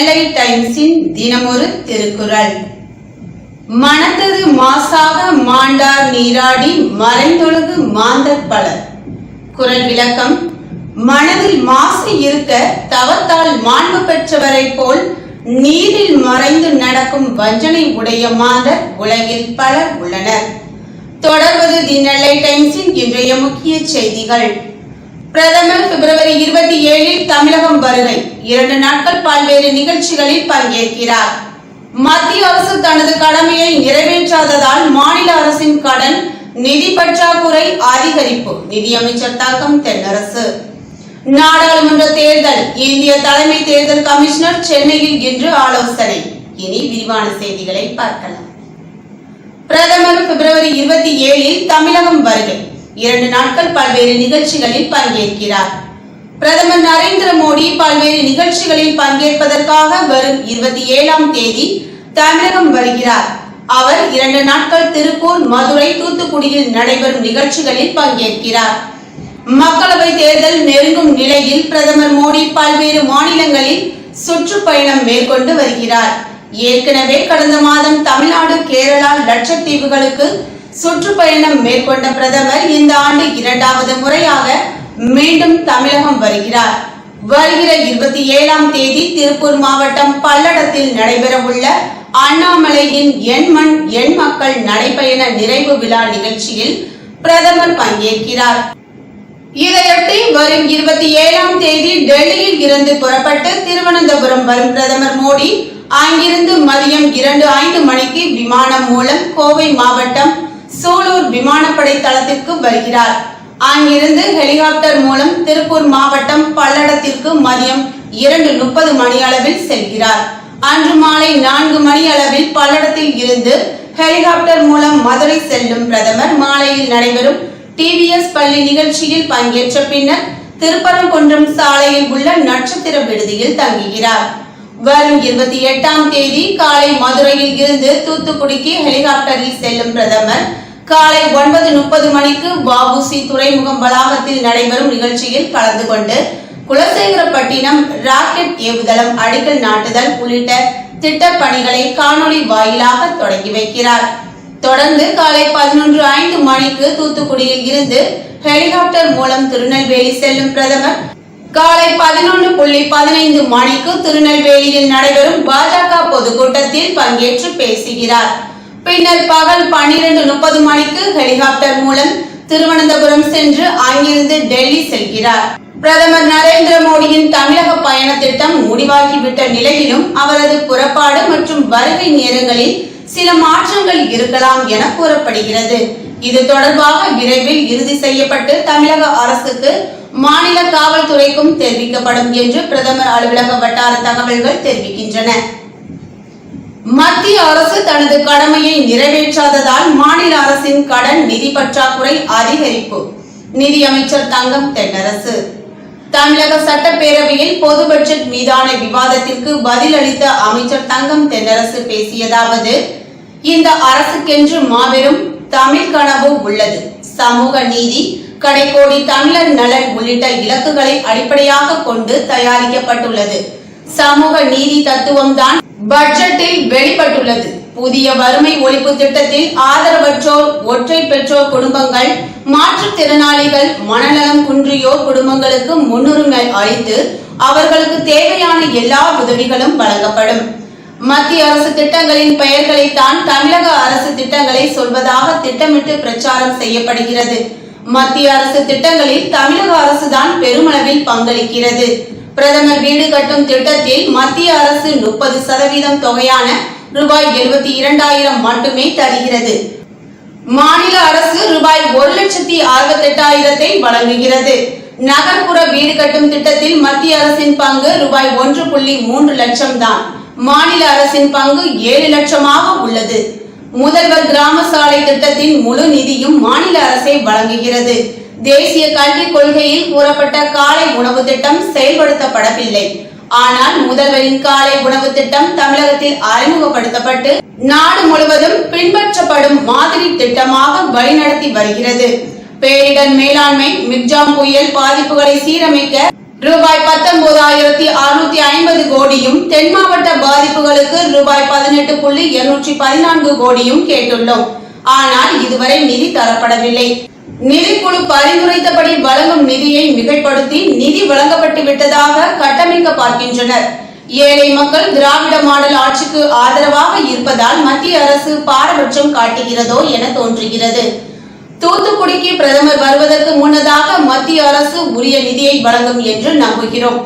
நெல்லை டைம்ஸின் தினமொரு திருக்குறள். மனத்தது மாசாக மாண்டார் நீராடி மறைந்தொழுகு மாந்தர் பலர். குரல் விளக்கம் மனதில் மாசு இருக்க தவத்தால் மாண்பு பெற்றவரை போல் நீரில் மறைந்து நடக்கும் வஞ்சனை உடைய மாந்தர் உலகில் பலர் உள்ளனர். தொடர்வது தி நெல்லை டைம்ஸின் இன்றைய முக்கிய செய்திகள். பிரதமர் பிப்ரவரி இருபத்தி ஏழில் தமிழகம் வருகை. இரண்டு நாட்கள் பல்வேறு நிகழ்ச்சிகளில் பங்கேற்கிறார். மத்திய அரசு தனது கடமையை நிறைவேற்றாததால் மாநில அரசின் கடன் நிதி பற்றாக்குறை அதிகரிப்பு. நிதியமைச்சர் தாக்கம் தென்னரசு. நாடாளுமன்ற தேர்தல். இந்திய தலைமை தேர்தல் கமிஷனர் சென்னையில் இன்று ஆலோசனை. இனி விரிவான செய்திகளை பார்க்கலாம். பிரதமர் பிப்ரவரி இருபத்தி ஏழில் தமிழகம் வருகை. இரண்டு நாட்கள் பல்வேறு நிகழ்ச்சிகளில் பங்கேற்கிறார். பிரதமர் நரேந்திர மோடி பல்வேறு நிகழ்ச்சிகளில் பங்கேற்பதற்காக வரும் இருபத்தி ஏழாம் தேதி தமிழகம் வருகிறார். அவர் இரண்டு நாட்கள் திருப்பூர் மதுரை தூத்துக்குடியில் நடைபெறும் நிகழ்ச்சிகளில் பங்கேற்கிறார். மக்களவை தேர்தல் நெருங்கும் நிலையில் பிரதமர் மோடி பல்வேறு மாநிலங்களில் சுற்றுப்பயணம் மேற்கொண்டு வருகிறார். ஏற்கனவே கடந்த மாதம் தமிழ்நாடு கேரளா லட்சத்தீவுகளுக்கு சுற்றுப்பயணம் மேற்கொண்ட பிரதமர் இந்த ஆண்டு இரண்டாவது முறையாக மீண்டும் தமிழகம் வருகிறார். வருகிற இருபத்தி ஏழாம் தேதி திருப்பூர் மாவட்டம் பல்லடத்தில் நடைபெறவுள்ள அண்ணாமலையின் எண் மண் எண் மக்கள் நடைபயண நிறைவு விழா நிகழ்ச்சியில் பிரதமர் பங்கேற்கிறார். இதையொட்டி வரும் இருபத்தி ஏழாம் தேதி டெல்லியில் இருந்து புறப்பட்டு திருவனந்தபுரம் வரும் பிரதமர் மோடி அங்கிருந்து மதியம் இரண்டு ஐந்து மணிக்கு விமானம் மூலம் கோவை மாவட்டம் சூலூர் விமானப்படை தளத்திற்கு வருகிறார். அங்கிருந்து ஹெலிகாப்டர் மூலம் திருப்பூர் மாவட்டம் பல்லடத்திற்கு மதியம் இரண்டு முப்பது மணி அளவில் செல்கிறார். அன்று மாலை நான்கு மணி அளவில் பல்லடத்தில் இருந்து ஹெலிகாப்டர் மூலம் மதுரை செல்லும் பிரதமர் மாலையில் நடைபெறும் டிவிஎஸ் பள்ளி நிகழ்ச்சியில் பங்கேற்ற பின்னர் திருப்பரங்குன்றம் சாலையில் உள்ள நட்சத்திர விடுதியில் தங்குகிறார். வரும் இருபத்தி எட்டாம் தேதி காலை மதுரையில் இருந்து தூத்துக்குடிக்கு ஹெலிகாப்டரில் செல்லும் பிரதமர் காலை ஒன்பது முப்பது மணிக்கு வாபுசி துறைமுகம் வளாகத்தில் நடைபெறும் நிகழ்ச்சியில் கலந்து கொண்டு குலசேகரப்பட்டினம் ராக்கெட் ஏவுதளம் அடிக்கல் நாட்டுதல் உள்ளிட்ட திட்டப் பணிகளை காணொளி வாயிலாக தொடங்கி வைக்கிறார். தொடர்ந்து காலை பதினொன்று ஐந்து மணிக்கு தூத்துக்குடியில் இருந்து ஹெலிகாப்டர் மூலம் திருநெல்வேலி செல்லும் பிரதமர் காலை பதினொன்று புள்ளி பதினைந்து மணிக்கு திருநெல்வேலியில் நடைபெறும் பாஜக பொதுக்கூட்டத்தில் பங்கேற்று பேசுகிறார். பின்னர் பகல் பன்னிரண்டு முப்பது மணிக்கு ஹெலிகாப்டர் மூலம் திருவனந்தபுரம் சென்று அங்கிருந்து டெல்லி செல்கிறார். பிரதமர் நரேந்திர மோடியின் தமிழக பயண திட்டம் முடிவாகிவிட்ட நிலையிலும் அவரது புறப்பாடு மற்றும் வருகை நேரங்களில் சில மாற்றங்கள் இருக்கலாம் என கூறப்படுகிறது. இது தொடர்பாக விரைவில் இறுதி செய்யப்பட்டு தமிழக அரசுக்கு மாநில காவல்துறைக்கும் தெரிவிக்கப்படும் என்று பிரதமர் அலுவலக வட்டார தகவல்கள் தெரிவிக்கின்றன. மத்திய அரசு தனது கடமையை நிறைவேற்றாததால் மாநில அரசின் கடன் நிதி பற்றாக்குறை அதிகரிப்பு. நிதியமைச்சர் தங்கம் தென்னரசு. தமிழக சட்டப்பேரவையில் பொது பட்ஜெட் மீதான விவாதத்திற்கு பதிலளித்த அமைச்சர் தங்கம் தென்னரசு பேசியதாவது இந்த அரசுக்கென்று மாபெரும் தமிழ் கனவு உள்ளது. சமூக நீதி கடைக்கோடி தமிழர் நலன் உள்ளிட்ட இலக்குகளை அடிப்படையாக கொண்டு தயாரிக்கப்பட்டுள்ளது. சமூக நீதி தத்துவம் தான் பட்ஜெட்டில் வெளிப்பட்டுள்ளது. புதிய வறுமை ஒழிப்பு திட்டத்தில் ஆதரவற்றோர் ஒற்றை பெற்றோர் குடும்பங்கள் மாற்றுத்திறனாளிகள் மனநலம் குன்றியோர் குடும்பங்களுக்கு முன்னுரிமை அளித்து அவர்களுக்கு தேவையான எல்லா உதவிகளும் வழங்கப்படும். மத்திய அரசு திட்டங்களின் பெயர்களைத்தான் தமிழக அரசு திட்டங்களை சொல்வதாக திட்டமிட்டு பிரச்சாரம் செய்யப்படுகிறது. மத்திய அரசு திட்டங்களில் தமிழக அரசுதான் பெருமளவில் பங்களிக்கிறது. பிரதமர் வீடு கட்டும் திட்டத்தில் மத்திய அரசு முப்பது சதவீதம் தொகையான ரூபாய் எழுபத்தி இரண்டாயிரம் மட்டுமே தருகிறது. மாநில அரசு ரூபாய் ஒரு லட்சத்தி அறுபத்தி எட்டாயிரத்தை வழங்குகிறது. நகர்ப்புற வீடு கட்டும் திட்டத்தில் மத்திய அரசின் பங்கு ரூபாய் ஒன்று புள்ளி மூன்று லட்சம் தான் மாநில அரசின் பங்கு ஏழு லட்சமாக உள்ளது. முதல்வர் கிராம சாலை திட்டத்தின் முழு நிதியும் மாநில அரசே வழங்குகிறது. தேசிய கல்விக் கொள்கையில் கூறப்பட்ட காலை உணவு திட்டம் செயல்படுத்தப்படவில்லை. ஆனால் முதல்வரின் காலை உணவு திட்டம் தமிழகத்தில் அறிமுகப்படுத்தப்பட்டு நாடு முழுவதும் பின்பற்றப்படும் மாதிரி திட்டமாக வழிநடத்தி வருகிறது. பேரிடர் மேலாண்மை மிக்ஜாம் புயல் பாதிப்புகளை சீரமைக்க ரூபாய் பத்தொன்பதாயிரத்தி அறுநூத்தி ஐம்பது கோடியும் தென் மாவட்ட பாதிப்புகளுக்கு ரூபாய் பதினெட்டு புள்ளி இருநூற்றி பதினான்கு கோடியும் கேட்டுள்ளோம். ஆனால் இதுவரை நிதி தரப்படவில்லை. நிதிக்குழு பரிந்துரைத்தபடி வழங்கும் நிதியை மிகைப்படுத்தி நிதி வழங்கப்பட்டு விட்டதாக கட்டமைக்க பார்க்கின்றனர் ஏழை மக்கள் திராவிட மாடல் ஆட்சிக்கு ஆதரவாக இருப்பதால் மத்திய அரசு பாரபட்சம் காட்டுகிறதோ என தோன்றுகிறது. தூத்துக்குடிக்கு பிரதமர் வருவதற்கு முன்னதாக மத்திய அரசு உரிய நிதியை வழங்கும் என்று நம்புகிறோம்.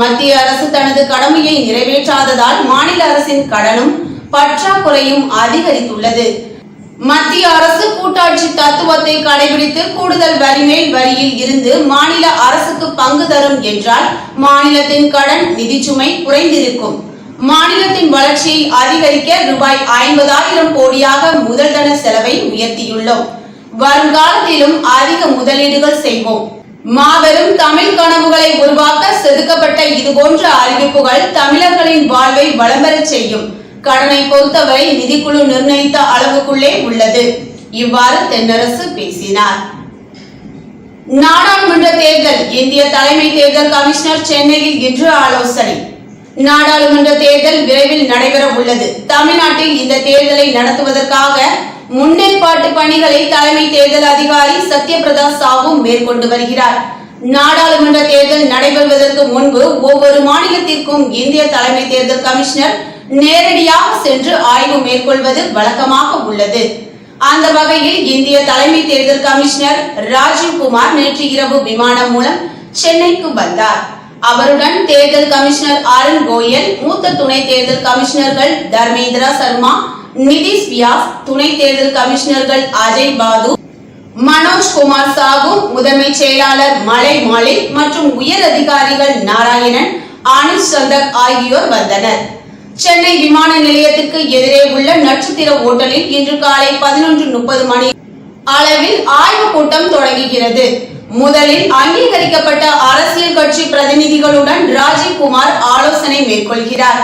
மத்திய அரசு தனது கடமையை நிறைவேற்றாததால் மாநில அரசின் கடனும் பற்றாக்குறையும் அதிகரித்துள்ளது. மத்திய அரசு கூட்டாட்சி தத்துவத்தை கடைபிடித்து கூடுதல் வரி மேல் வரியில் இருந்து மாநில அரசுக்கு பங்கு தரும் என்றால் மாநிலத்தின் கடன் நிதிச்சுமை குறைந்திருக்கும். மாநிலத்தின் வளர்ச்சியை அதிகரிக்க ரூபாய் ஐம்பதாயிரம் கோடியாக முதல்தன செலவை உயர்த்தியுள்ளோம். வருங்காலத்திலும் அதிக முதலீடுகள் செய்வோம். மாபெரும் தமிழ் கனவுகளை உருவாக்க செதுக்கப்பட்ட இதுபோன்ற அறிவிப்புகள் தமிழர்களின் வாழ்வை வளம்பெறச் செய்யும். கடனை பொறுத்தவரை நிதிக்குழு நிர்ணயித்த அளவுக்குள்ளே உள்ளது. இவ்வாறு தென்னரசு பேசினார். நாடாளுமன்ற தேர்தல் இந்திய தலைமை தேர்தல் கமிஷனர் சென்னையில் இன்று ஆலோசனை. நாடாளுமன்ற தேர்தல் விரைவில் நடைபெற உள்ளது தமிழ்நாட்டில் இந்த தேர்தலை நடத்துவதற்காக முன்னேற்பாட்டு பணிகளை தலைமை தேர்தல் அதிகாரி சத்யபிரதா சாஹூ மேற்கொண்டு வருகிறார். நாடாளுமன்ற தேர்தல் நடைபெறுவதற்கு முன்பு ஒவ்வொரு மாநிலத்திற்கும் இந்திய தலைமை தேர்தல் கமிஷனர் நேரடியாக சென்று ஆய்வு மேற்கொள்வது வழக்கமாக உள்ளது. அந்த வகையில் இந்திய தலைமை தேர்தல் கமிஷனர் ராஜீவ் குமார் நேற்று இரவு விமானம் மூலம் சென்னைக்கு வந்தார். அவருடன் தேர்தல் கமிஷனர் அருண் கோயல் மூத்த துணை தேர்தல் கமிஷனர்கள் தர்மேந்திரா சர்மா நிதிஷ் வியாஸ் துணை தேர்தல் கமிஷனர்கள் அஜய் பாது மனோஜ் குமார் சாகு முதன்மை செயலாளர் மலை மாலிக் மற்றும் உயர் அதிகாரிகள் நாராயணன் ஆனிஷ் சந்தக் ஆகியோர் வந்தனர். சென்னை விமான நிலையத்திற்கு எதிரே உள்ள நட்சத்திர ஓட்டலில் இன்று காலை பதினொன்று முப்பது மணி அளவில் ஆய்வு கூட்டம் தொடங்குகிறது. முதலில் அங்கீகரிக்கப்பட்ட அரசியல் கட்சி பிரதிநிதிகளுடன் ராஜீவ்குமார் ஆலோசனை மேற்கொள்கிறார்.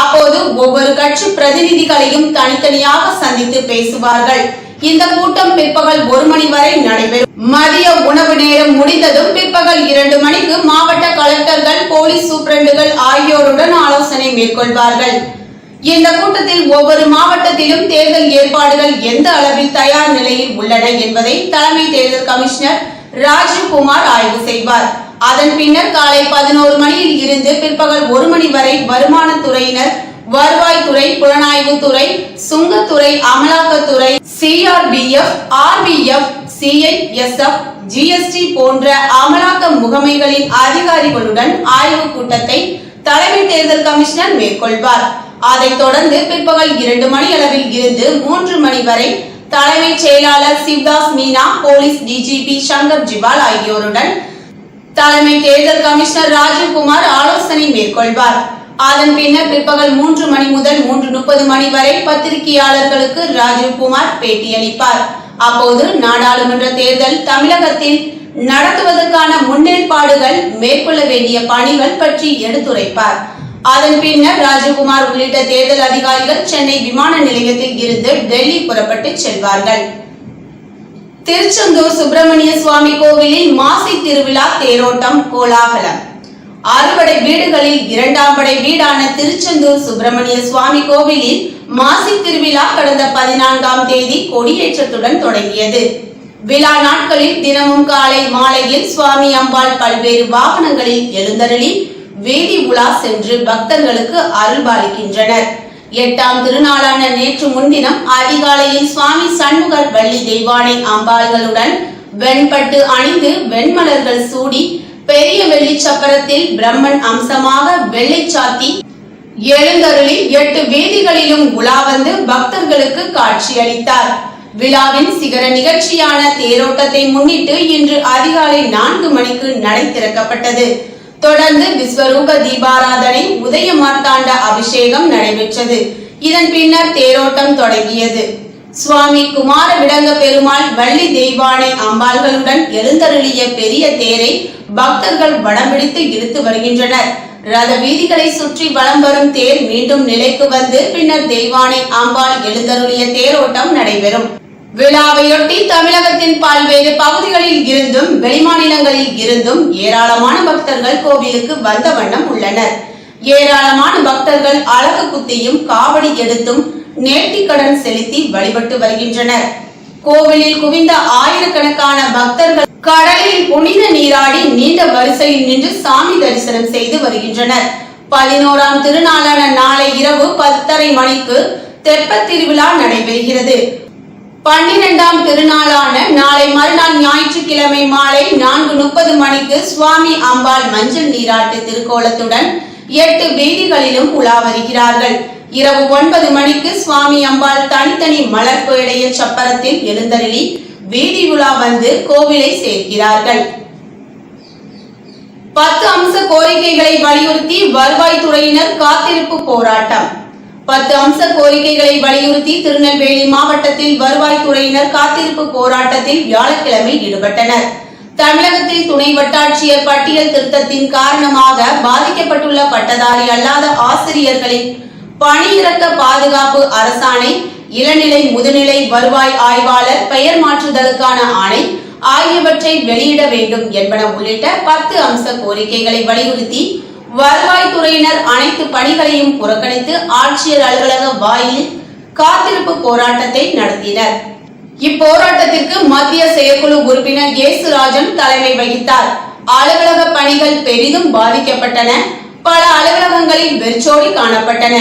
அப்போது ஒவ்வொரு கட்சி பிரதிநிதிகளையும் தனித்தனியாக சந்தித்து பேசுவார்கள். இந்த கூட்டம் பிற்பகல் ஒரு மணி வரை நடைபெறும். மதிய உணவு நேரம் முடிந்ததும் பிற்பகல் இரண்டு மணிக்கு மாவட்ட கலெக்டர்கள் போலீஸ் சூப்பரண்டுகள் ஆகியோருடன் ஆலோசனை மேற்கொள்வார்கள். இந்த கூட்டத்தில் ஒவ்வொரு மாவட்டத்திலும் தேர்தல் ஏற்பாடுகள் எந்த அளவில் தயார் நிலையில் உள்ளன என்பதை தலைமை தேர்தல் கமிஷனர் ராஜீவ்குமார் ஆய்வு செய்வார். அதன் பின்னர் காலை பதினோரு மணியில் இருந்து பிற்பகல் ஒரு மணி வரை வருமானத்துறையினர் வருவாய்த்துறை புலனாய்வுத்துறை சுங்கத்துறை அமலாக்கத்துறை சிஆர்பிஎஃப் ஆர்பிஎஃப் சிஐஎஸ்எஃப் ஜிஎஸ்டி போன்ற அமலாக்க முகமைகளின் அதிகாரிகளுடன் ஆய்வு கூட்டத்தை தலைமை தேர்தல் கமிஷனர் மேற்கொள்வார். அதைத் தொடர்ந்து பிற்பகல் இரண்டு மணி அளவில் இருந்து மூன்று மணி வரை தலைமைச் செயலாளர் சிவ்தாஸ் மீனா போலீஸ் டிஜிபி சங்கர் ஜிபால் ஆகியோருடன் தலைமை தேர்தல் கமிஷனர் ராஜீவ்குமார் ஆலோசனை மேற்கொள்வார். அதன் பின்னர் பிற்பகல் மூன்று மணி முதல் மூன்று முப்பது மணி வரை பத்திரிகையாளர்களுக்கு ராஜீவ்குமார் பேட்டியளிப்பார். அப்போது நாடாளுமன்ற தேர்தல் தமிழகத்தில் நடத்துவதற்கான முன்னேற்பாடுகள் மேற்கொள்ள வேண்டிய பணிகள் பற்றி எடுத்துரைப்பார். அதன் பின்னர் ராஜீவ்குமார் உள்ளிட்ட தேர்தல் அதிகாரிகள் சென்னை விமான நிலையத்தில் இருந்து டெல்லி புறப்பட்டு செல்வார்கள். திருச்செந்தூர் சுப்பிரமணிய சுவாமி கோவிலில் மாசி திருவிழா தேரோட்டம் கோலாகலம். அறுபடை வீடுகளில் இரண்டாம் படை வீடான திருச்செந்தூர் சுப்பிரமணிய சுவாமி கோவிலில் மாசி திருவிழா கடந்த பதினான்காம் தேதி கொடியேற்றத்துடன் தொடங்கியது. விழா நாட்களில் தினமும் காலை மாலையில் சுவாமி அம்பாள் பல்வேறு வாகனங்களில் எழுந்தருளி வேதி உலா சென்று பக்தர்களுக்கு அருள்பாலிக்கின்றனர். எட்டாம் திருநாளான நேற்று முன்தினம் அதிகாலையில் சுவாமி சண்முகர் வள்ளி தெய்வானை அம்பாள்களுடன் வெண்பட்டு அணிந்து வெண்மலர்கள் சூடி பெரிய வெள்ளி சப்பரத்தில் பிரம்மன் அம்சமாக வெள்ளை சாத்தி எழுந்தருளி எட்டு வீதிகளிலும் உலா வந்து பக்தர்களுக்கு காட்சியளித்தார். விழாவின் சிகர நிகழ்ச்சியான தேரோட்டத்தை முன்னிட்டு இன்று அதிகாலை நான்கு மணிக்கு நடை திறக்கப்பட்டது. தொடர்ந்து விஸ்வரூப தீபாராதனை உதய மார்த்தாண்ட அபிஷேகம் நடைபெற்றது. இதன் பின்னர் தேரோட்டம் தொடங்கியது. சுவாமி குமார விடங்க பெருமாள் வள்ளி தெய்வானை அம்பாள்களுடன் எழுந்தருளிய பெரிய தேரை பக்தர்கள் வடம் பிடித்து இழுத்து வருகின்றனர். ரத வீதிகளை சுற்றி வலம் வரும் தேர் மீண்டும் நிலைக்கு வந்து பின்னர் தெய்வானை அம்பாள் எழுந்தருளிய தேரோட்டம் நடைபெறும். விழாவையொட்டி தமிழகத்தின் பல்வேறு பகுதிகளில் இருந்தும் வெளிமாநிலங்களில் இருந்தும் ஏராளமான பக்தர்கள் கோவிலுக்கு வந்த வண்ணம் உள்ளனர். ஏராளமான பக்தர்கள் அழகு குத்தியும் காவடி எடுத்தும் நேர்த்திக்கடன் செலுத்தி வழிபட்டு வருகின்றனர். கோவிலில் குவிந்த ஆயிரக்கணக்கான பக்தர்கள் கடலில் புனித நீராடி நீண்ட வரிசையில் நின்று சாமி தரிசனம் செய்து வருகின்றனர். பதினோராம் திருநாளான நாளை இரவு பத்தரை மணிக்கு தெப்பத் திருவிழா நடைபெறுகிறது. பன்னிரெண்டாம் திருநாளான நாளை மறுநாள் ஞாயிற்றுக்கிழமை மாலை நான்கு முப்பது மணிக்கு சுவாமி அம்பாள் மஞ்சள் நீராட்டு திருக்கோலத்துடன் எட்டு வீதிகளிலும் உலா வருகிறார்கள். இரவு ஒன்பது மணிக்கு சுவாமி அம்பாள் தனித்தனி மலர் பேடைய சப்பரத்தில் எழுந்தருளி வீதி உலா வந்து கோவிலை சேர்க்கிறார்கள். பத்து அம்ச கோரிக்கைகளை வலியுறுத்தி வருவாய்த்துறையினர் காத்திருப்பு போராட்டம். பத்து அம்ச கோரிக்கைகளை வலியுறுத்தி திருநெல்வேலி மாவட்டத்தில் வருவாய்த்துறையினர் காத்திருப்பு போராட்டத்தில் வியாழக்கிழமை ஈடுபட்டனர். தமிழகத்தில் துணை வட்டாட்சியர் பட்டியல் திருத்தத்தின் காரணமாக பாதிக்கப்பட்டுள்ள பட்டதாரி அல்லாத ஆசிரியர்களின் பணியிறக்க பாதுகாப்பு அரசாணை இளநிலை முதுநிலை வருவாய் ஆய்வாளர் பெயர் மாற்றுதலுக்கான ஆணை ஆகியவற்றை வெளியிட வேண்டும் என்பன உள்ளிட்ட பத்து அம்ச கோரிக்கைகளை வலியுறுத்தி வருவாய்த்துறையினர் அனைத்து பணிகளையும் புறக்கணித்து ஆட்சியர் அலுவலக வாயிலில் காத்திருப்பு போராட்டத்தை நடத்தினர். இப்போராட்டத்திற்கு மத்திய செயற்குழு உறுப்பினர் இயேசுராஜன் தலைமை வகித்தார். அலுவலக பணிகள் பெரிதும் பாதிக்கப்பட்டன. பல அலுவலகங்களில் வெறிச்சோடி காணப்பட்டன.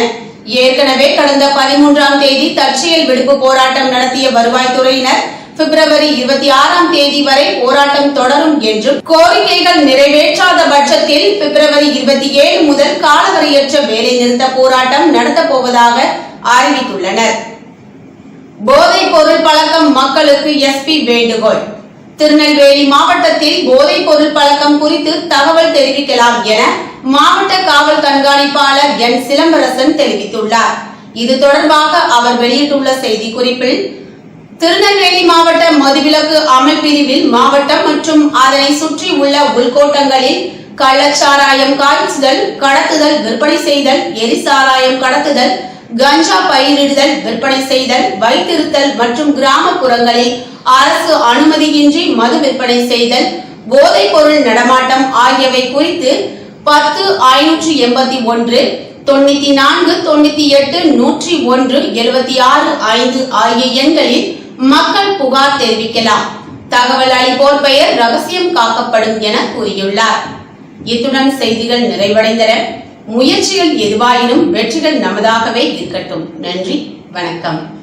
ஏற்கனவே கடந்த பதிமூன்றாம் தேதி தற்செயல் விடுப்பு போராட்டம் நடத்திய வருவாய்த்துறையினர் பிப்ரவரி இருபத்தி ஆறாம் தேதி வரை போராட்டம் தொடரும் என்றும் கோரிக்கைகள் நிறைவேற்றாத பட்சத்தில் பிப்ரவரி இருபத்தி ஏழு முதல் காலவரையற்ற வேலைநிறுத்த போராட்டம் நடத்தப் போவதாக அறிவித்துள்ளனர். போதைப் பொருள் பழக்கம் மக்களுக்கு எஸ்பி வேண்டுகோள். திருநெல்வேலி மாவட்டத்தில் போதைப் பொருள் பழக்கம் குறித்து தகவல் தெரிவிக்கலாம் என மாவட்ட காவல் கண்காணிப்பாளர் என். சிலம்பரசன் தெரிவித்துள்ளார். இது தொடர்பாக அவர் வெளியிட்டுள்ள செய்தி குறிப்பில் திருநெல்வேலி மாவட்ட மதுவிலக்கு அமைப்பிரிவில் மாவட்டம் மற்றும் அதனை சுற்றி உள்ள உள்கோட்டங்களில் கள்ளச்சாராயம் காய்ச்சுதல் கடத்துதல் விற்பனை செய்தல் எரிசாராயம் கடத்துதல் கஞ்சா பயிரிடுதல் விற்பனை செய்தல் வைத்திருத்தல் மற்றும் கிராமப்புறங்களில் அரசு அனுமதியின்றி மது விற்பனை செய்தல் போதைப் பொருள் நடமாட்டம் ஆகியவை குறித்து பத்து ஐநூற்றி எண்பத்தி ஒன்று தொண்ணூத்தி நான்கு தொண்ணூத்தி எட்டு நூற்றி ஒன்று எழுபத்தி ஆறு ஐந்து ஆகிய எண்களில் மக்கள் புகார் தெரிவிக்கலாம். தகவல் அளிப்போர் பெயர் ரகசியம் காக்கப்படும் என கூறியுள்ளார். இத்துடன் செய்திகள் நிறைவடைந்தன. முயற்சிகள் எதுவாயினும் வெற்றிகள் நமதாகவே இருக்கட்டும். நன்றி வணக்கம்.